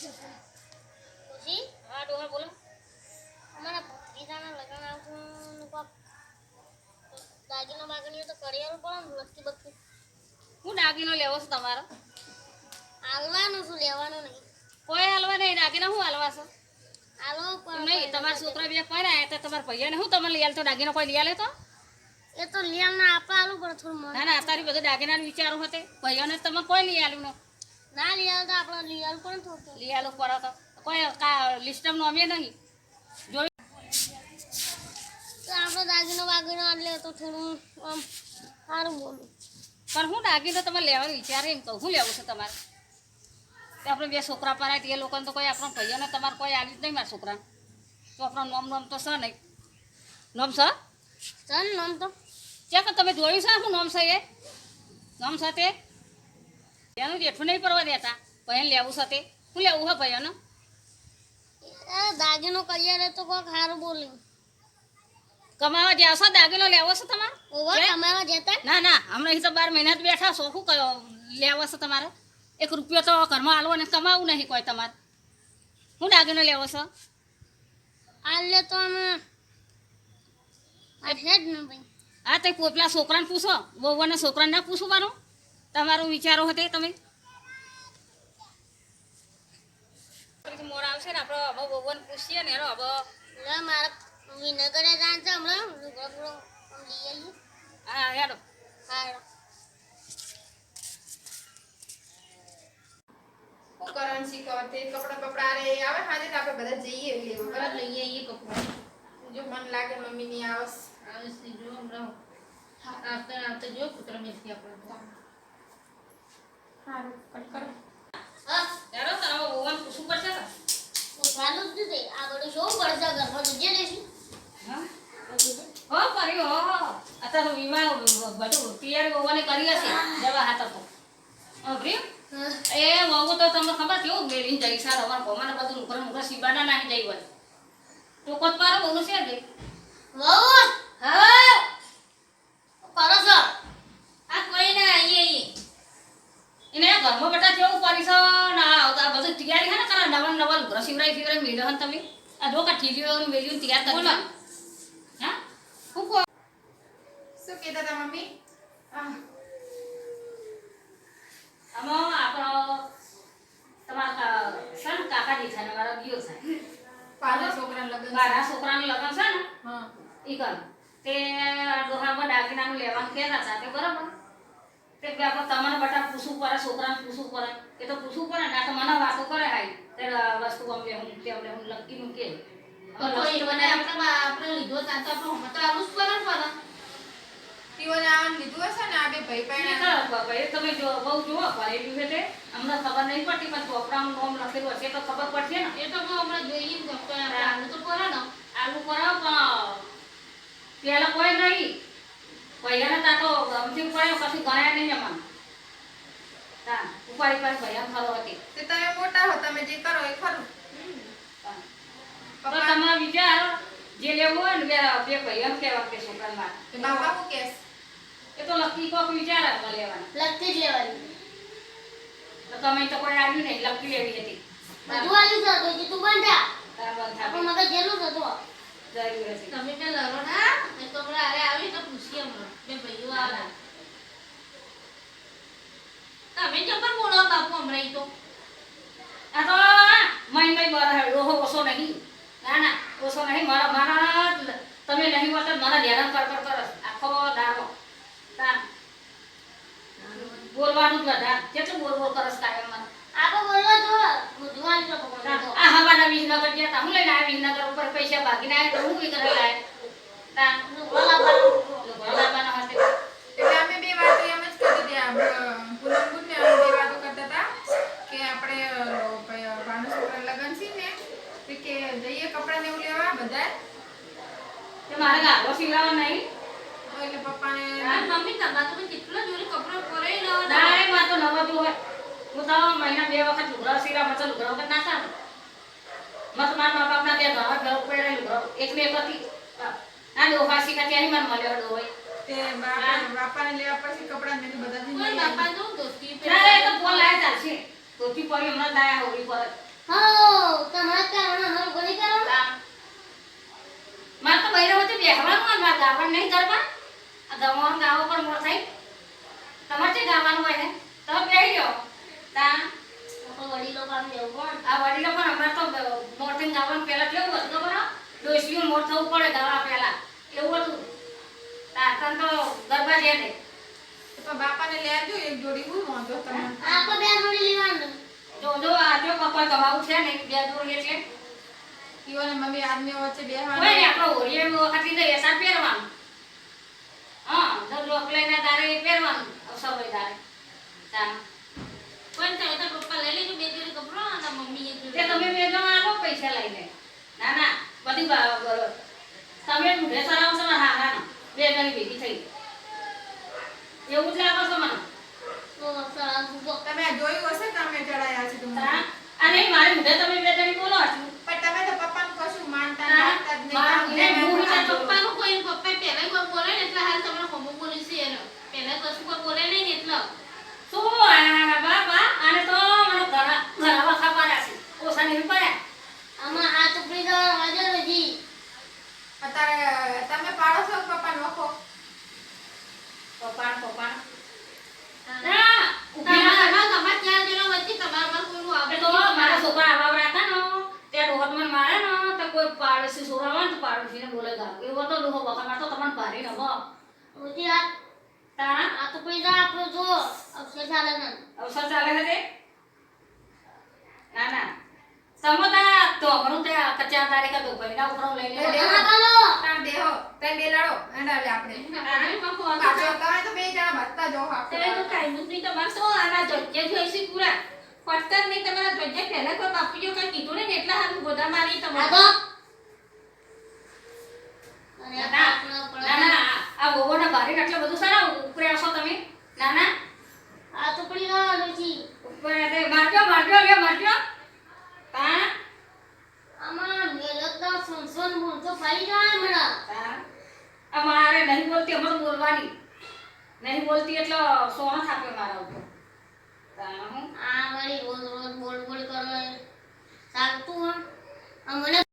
ખુશી હા ડોહા બોલો. અમારા ભત્રીજાના લગ્ન આવતું દાગીનો બાગીનો તો કરિયારું પડે ને લખતી હું દાગીનો લેવો છું તમારો? હાલવાનું શું લેવાનું નહીં. કોઈ હાલવા નહીં દાગીના હું હાલવા છે? હાલો પણ નહીં તમારા છોકરા બે કોઈ ના તો તમારા ભૈયાને હું તમે લઈ આલતો દાગીનો કોઈ લઈ આલે તો? એ તો લિયાલ ના આપવા હાલું પણ થોડું મન ના ના અત્યારે બધું દાગીનાનું વિચારું હતે. ભૈયાને તમે કોઈ લઈ આલ્યું ને. ના લિયાલ તો આપણે લિયાલ પણ થોડું લઈ આલું પર તો કોઈ કા લિસ્ટમ નોમે નહીં. જો તો આપણો દાગીનો વાગીનો એટલે તો થોડું આમ સારું બોલું. પણ હું દાગીનો તમે લેવાનું વિચારે એમ કહું હું લેવું છે તમારે? તે આપણે બે છોકરા પરાય એ લોકોને તો કોઈ આપણો ભૈયાને તમારે કોઈ આવી જ નહીં મારા છોકરાને તો આપણો નોમ નોમ તો છે નહીં. નોમ છે? ચાલ નોમ તો. ચેક તમે જોયું છે શું નોમ છે એ? નોમ તે? એનું જેઠું નહીં પરવા દેતા. ભાઈ લેવું છે તે શું લેવું હે ભાઈ એ દાગીનો કરિયારે તો કોક સારું બોલ્યું કમાવા જાવ છો દાગીનો લેવો છો તમારે? ઓવર કમાવા જતા? ના ના હમણાં અહીં તો બાર મહિના જ બેઠા છો. શું કયો લેવો છે તમારે? એક રૂપિયો તો ઘરમાં આલવો ને કમાવું નહીં કોઈ તમારે. હું દાગીનો લેવો છો? આલે તો અમે હા તે પેલા છોકરાને પૂછો. વહુવાના છોકરાને ના પૂછવાનું તમારું વિચારો હતો તમે? મોર આવશે ને આપણે હવે વહુવાને પૂછીએ ને હવે મારા વિનગરે જાણ છે હમણાં. લુગડો બુગડો લઈ આવીએ હા હેડો. હા કરન્સી કહો તે? કપડા રે આવે હાજે તો આપણે બધા જઈએ લેવા બરાબર લઈ આવીએ કપડાં. જો મન લાગે મમ્મી ની આવસ જો હમણાં. આવતા આવતા જો કુતરા બેસી આપણે સારું કટ કરો. હા તારે પૂછવું પડશે ને. પૂછવાનું જ નથી આ બધું શું પડશે ઘરમાં જગ્યા લેશું હા? હો કર્યું હો હો. અત્યારે તો વીમા બધું તૈયારી વહુવાને કરી હશે. જવા હાથ હતો અભર્યું હા. એ વહુ તો તમને ખબર કેવું મેળીને જઈ સાર અમારા ભમાને બધું નુકરા નુકરા સીબાના નાખી જઈ હોય. તો કોત પારો બહુ છે દે વહુ? હા કરો છો આ કોઈ ના આઈએ આઈએ એને ઘરમાં બેટા કેવું કરી છે ના આ બધું તૈયારી હે ને કરા નવા નવા લુગડા મેળો હન તમે. આ જો કા ઠીલીઓ મેળ્યું તૈયાર કરી બોલો. હા? હું કો શું કહેતા હતા મમ્મી? આમાં આપણો તમારા કા- છે ને કાકા દીઠા ને મારા ગયો છે. પાછા છોકરાના લગન છે. મારા છોકરાનું લગન છે ને? હા. ઈ કર. તે ડોહામાં દાગીનાનું લેવાનું કહેતા હતા. તે બરાબર? તે કે આપણે તમને બટા પૂછવું પડે છોકરાને પૂછવું પડે. કે તો પૂછવું પડે ને તો મને વાતો કરે હાઈ તે વસ્તુ અમે હું હું મૂકે તો આપણે આપણે લીધો ત્યાં તો આપણે હમણાં આવું જ પડે ને પણ. ટીઓને આવવાનું લીધું હશે ને આ બે ભાઈ તમે જો બહુ જુઓ પણ એ તે અમને ખબર નહીં પડતી પણ ચોપડાનું નામ લખેલું હશે તો ખબર પડશે ને. એ તો હવે હમણાં જોઈએ ને તો આપણે તો પડે ને. આલુ કરાવ પણ પેલા કોઈ નહીં. ભૈયાને તા તો ગમતી પડ્યો કશું ગણાય નહીં એમાં. તા ઉપાડી ઉપાડી ભૈયા ખરો હતી. તે તમે મોટા હો તમે જે કરો એ ખરું. તો પપ્પા તમે વિચારો જે લેવું હોય ને બે બે ભૈયા કેવા કે છોકરા તે બાપા હું કેસ. એ તો લકી કોક વિચાર હતા લેવાના. લગતી જ લેવાની. તો તમે તો કોઈ આવ્યું નહીં લકી લેવી હતી. બધું આવ્યું છે તો તું બંધા તાર બંધ થાય મગજ જેલું હતું હતી. આ તો. મઈ બરાબર ઓહો, ઓછો નહીં. ના ના, ઓછો નહીં, મારા મારા તમે નહીં હોતા મારા ધ્યાન કર કર કર, આખો તા બોલવાનું જ બધા કેટલું બોલ બોલ કરસ કાયમ મને આ હવાના વિસનગર ગયા તા. હું લઈને આવ્યા વિસનગર ઉપર પૈસા ભાગીને આવ્યા તો હું તા હશે એટલે અમે બે વાતો એમ જ કરતી હતી. ને અમે બે વાતો કરતા હતા કે આપણે છોકરા લગ્ન છે ને તે કે જઈએ કપડાં ને એવું લેવા બધા તે મારે ગાભો સિલાવા નહીં. એટલે પપ્પાને મમ્મી તમારે તો કેટલા જોડે કપડાં પરાઈ લો ના એ મારે તો નવા જો હોય હું તો મહિના બે વખત લુગડા સિલા મત લુગડા વખત ના ચાલે મત મારા મા બાપના ત્યાં ઘર ઘર ઉપર લુગડા એક ને એક હતી. આ ડોહા શીખા ત્યાં મને મળ્યો ડોહો તે બાપાને લેવા પછી કપડા બધા બાપા દોસ્તી ના તો ફોન લાયા ચાલશે ધોતી પડી હમણાં દાયા હોળી પર હા તમારે કરવાનું, અમારે નહીં કરવાનું. મારે તો બૈરા વચ્ચે બેહવાનું હોય, મારે ગાવાનું નહીં કરવા આ ગાવા પર મોર થઈ. તમારે જે ગાવાનું હોય ને, તમે બેહી જાઓ. તા. વડીલો પાસે જવું પડે. આ વડીલો પણ અમારે તો મોરથી ગાવાનું પહેલાં કેવું હતું ખબર હે? ડોશીઓ મોર થવું પડે ગાવા પહેલા. એવું હતું. તા, તને તો ગરબા છે ને તો બાપાને લેજો એક જોડી હું વાંધો તમે આપણે બે જોડી લેવાનું. જો જો આ જો કમાવું છે ને બે જોડી એટલે ઈઓ ને મમ્મી આદમીઓ વચ્ચે આપણો હોળીએ વખત જઈએ સાર પહેરવાનું હા તો લોક લઈને તારે પહેરવાનું અવસર તારે તારે ચાલ પણ તમે તારા પપ્પા લઈ લેજો બે જોડી કપડાં અને મમ્મી એક તે તમે બે જણ આવો પૈસા લઈને. ના ના, બધી બ- બ- તમે મુઢે સરાવશો ને, હા હા, બે જણ ભેગી થઈ. એવું જ લાગો છો મને તો સરસ ઊભો. તમે આ જોયું હશે તમે ચડાયા છે તમને હા? આ નહીં મારે મુઢે તમે બે જણી બોલો છું પણ તમે તો પપ્પાનું કશું માનતા હા. રાખતા જ નહીં. મારા તમે ઘરે એમ હું કહો છો. પપ્પાનું કોઈ પપ્પા પહેલા કોઈ બોલે ને એટલે હાલ તમને હોમો બોલી છે એને પહેલા કશું કોઈ બોલે નહીં ને એટલે શું આ બાપા આને તો મને ઘણા ઘણા વખા પાડ્યા નહીં પડ્યા આમાં આ ટુકડી તો હાજર હજી. અત્યારે તમે પાડો છો પપ્પા પપ્પાનો વખો? પપ્પા પપ્પા ના ઊભી ના તમારા તમારા ચાર વચ્ચે તમારા કોઈનું આપણે આપણે તો મારા છોકરા આવા રાખતા ને ત્યાં ડોહત મારે ને તો કોઈ પાડોશી છોકરા હોય ને તો પાડોશીને બોલે ગા એવો તો ડોહો વખા મારતો તમને ભારે ન હો આ તારા? આ આપણું જો અવસર ચાલે. અવસર ચાલે છે ના ના. સમોતા તો ઘણું તે કચ્ચા કા તો ભાઈના ઉપર લઈ લે દેવો. આમાં કાલો. તાર દેહો તે બે લડો એના લે આપણે પાછો તમે તો બે જણા ભરતા જો તમે તો કાંઈ નહીં તમારે શું આના ધોજ્જે જોઈ પૂરા ફટકર નહીં તમારા ધોજ્જે પહેલા કોઈ કીધું ને એટલા હારું ગોદા મારી તમારે ના ના આ બોબોના ભારે આટલું બધું સારા ઉપરે આવશો તમે ના ના આ તો ડોશી. ઉપર તે મારજો મારજો લે મારજો તા અમાર મેલતા હમણાં તા અમારે નહીં બોલતી હમણાં બોલવાની. નહીં બોલતી એટલે સોણ થાપે મારા ઉપર. આ વળી રોજ રોજ બોલ બોલ કરવા સાગતું હમણાં